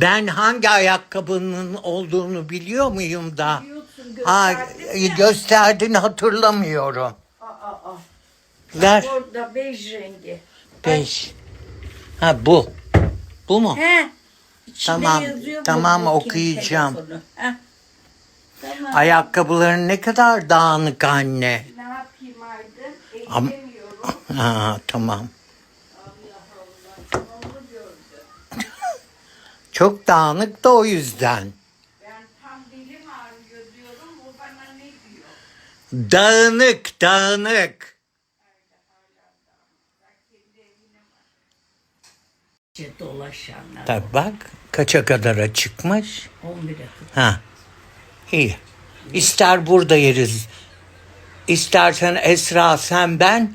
Ben hangi ayakkabının olduğunu biliyor muyum da? Biliyorsun Ha, gösterdin ya. gösterdin hatırlamıyorum. Aa, aa. Ver. Orada bej rengi. Beş. Ha bu. Bu mu? He. İçinde Tamam, yazıyor bu tamam, Booking okuyacağım. telefonu. Heh. Tamam. Ayakkabıların ne kadar dağınık anne. Ne yapayım Aydın? Am- Eğilemiyorum. Ha tamam. Çok dağınık da o yüzden. Ben tam belim ağrıyor diyorum. O bana ne diyor? Dağınık, dağınık. İşte dolaşanlar. Tabii bak kaça kadara çıkmış. 11'e kadar. Ha. İyi. İster burada yeriz. İstersen Esra sen ben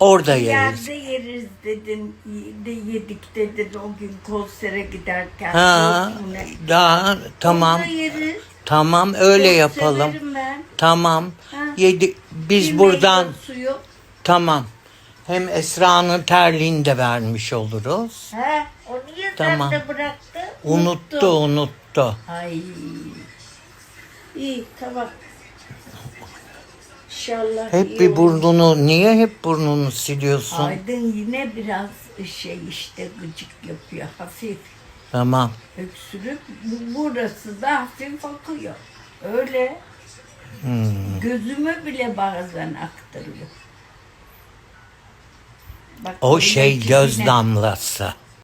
orada yeriz. Yerde yeriz dedin, de yedik dedin o gün konsere giderken. Ha, ne? daha tamam. Orada yeriz. Tamam öyle Çok yapalım. severim ben. Tamam. Ha. Yedi, biz Bir buradan meyve suyu. tamam. Hem Esra'nın terliğini de vermiş oluruz. He, o niye Tamam. sende bıraktı? Unuttu, unuttu. Ay. İyi tamam. İnşallah Hep bir burnunu, niye hep burnunu siliyorsun? Aydın yine biraz şey işte gıcık yapıyor. Hafif Tamam. öksürük. Bu- Burası da hafif akıyor. Öyle. Hmm. Gözümü bile bazen aktarıyor. Bak, O şey göz yine- damlası.